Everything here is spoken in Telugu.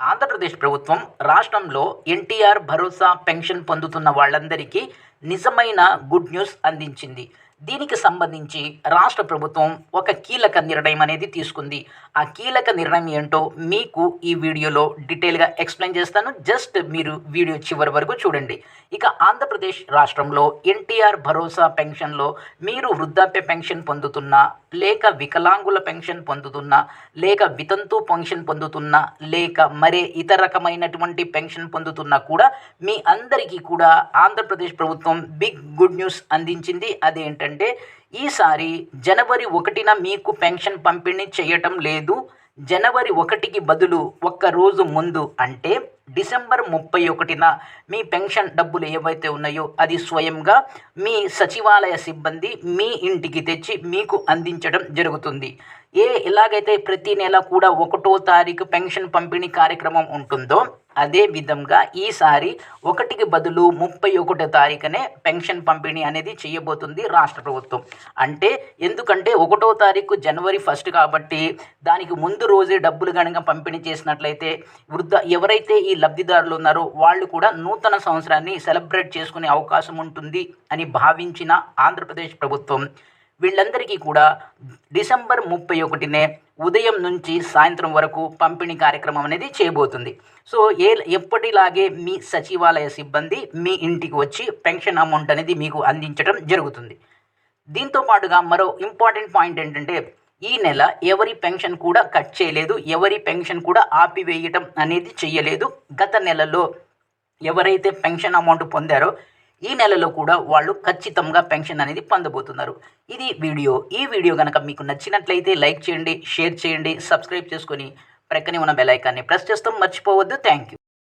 ఆంధ్రప్రదేశ్ ప్రభుత్వం రాష్ట్రంలో ఎన్టీఆర్ భరోసా పెన్షన్ పొందుతున్న వాళ్ళందరికీ నిజమైన గుడ్ న్యూస్ అందించింది. దీనికి సంబంధించి రాష్ట్ర ప్రభుత్వం ఒక కీలక నిర్ణయం అనేది తీసుకుంది. ఆ కీలక నిర్ణయం ఏంటో మీకు ఈ వీడియోలో డీటెయిల్గా ఎక్స్ప్లెయిన్ చేస్తాను. జస్ట్ మీరు వీడియో చివరి వరకు చూడండి. ఇక ఆంధ్రప్రదేశ్ రాష్ట్రంలో ఎన్టీఆర్ భరోసా పెన్షన్లో మీరు వృద్ధాప్య పెన్షన్ పొందుతున్నా లేక వికలాంగుల పెన్షన్ పొందుతున్నా లేక వితంతు పెన్షన్ పొందుతున్నా లేక మరే ఇతర రకమైనటువంటి పెన్షన్ పొందుతున్నా కూడా మీ అందరికీ కూడా ఆంధ్రప్రదేశ్ ప్రభుత్వం బిగ్ గుడ్ న్యూస్ అందించింది. అదేంటంటే ఈసారి జనవరి ఒకటిన మీకు పెన్షన్ పంపిణీ చేయటం లేదు. జనవరి ఒకటికి బదులు ఒక్క రోజు ముందు అంటే డిసెంబర్ ముప్పై ఒకటిన మీ పెన్షన్ డబ్బులు ఏవైతే ఉన్నాయో అది స్వయంగా మీ సచివాలయ సిబ్బంది మీ ఇంటికి తెచ్చి మీకు అందించడం జరుగుతుంది. ఏ ఎలాగైతే ప్రతి నెల కూడా ఒకటో తారీఖు పెన్షన్ పంపిణీ కార్యక్రమం ఉంటుందో అదే విధంగా ఈసారి ఒకటికి బదులు ముప్పై ఒకటో తారీఖునే పెన్షన్ పంపిణీ అనేది చేయబోతుంది రాష్ట్ర ప్రభుత్వం. అంటే ఎందుకంటే ఒకటో తారీఖు జనవరి ఫస్ట్ కాబట్టి దానికి ముందు రోజే డబ్బులు కనుక పంపిణీ చేసినట్లయితే వృద్ధ ఎవరైతే ఈ లబ్ధిదారులు ఉన్నారో వాళ్ళు కూడా నూతన సంవత్సరాన్ని సెలబ్రేట్ చేసుకునే అవకాశం ఉంటుంది అని భావించిన ఆంధ్రప్రదేశ్ ప్రభుత్వం. వీళ్ళందరికీ కూడా డిసెంబర్ ముప్పై ఒకటినే ఉదయం నుంచి సాయంత్రం వరకు పంపిణీ కార్యక్రమం అనేది చేయబోతుంది. సో ఏ ఎప్పటిలాగే మీ సచివాలయ సిబ్బంది మీ ఇంటికి వచ్చి పెన్షన్ అమౌంట్ అనేది మీకు అందించడం జరుగుతుంది. దీంతో పాటుగా మరో ఇంపార్టెంట్ పాయింట్ ఏంటంటే ఈ నెల ఎవరి పెన్షన్ కూడా కట్ చేయలేదు ఎవరి పెన్షన్ కూడా ఆపివేయటం అనేది చేయలేదు. గత నెలలో ఎవరైతే పెన్షన్ అమౌంట్ పొందారో ఈ నెలలో కూడా వాళ్ళు ఖచ్చితంగా పెన్షన్ అనేది పొందబోతున్నారు. ఇది వీడియో. ఈ వీడియో కనుక మీకు నచ్చినట్లయితే లైక్ చేయండి షేర్ చేయండి సబ్స్క్రైబ్ చేసుకొని ప్రక్కనే ఉన్న బెల్ ఐకాన్ని ప్రెస్ చేస్తాం. మర్చిపోవద్దు. Thank you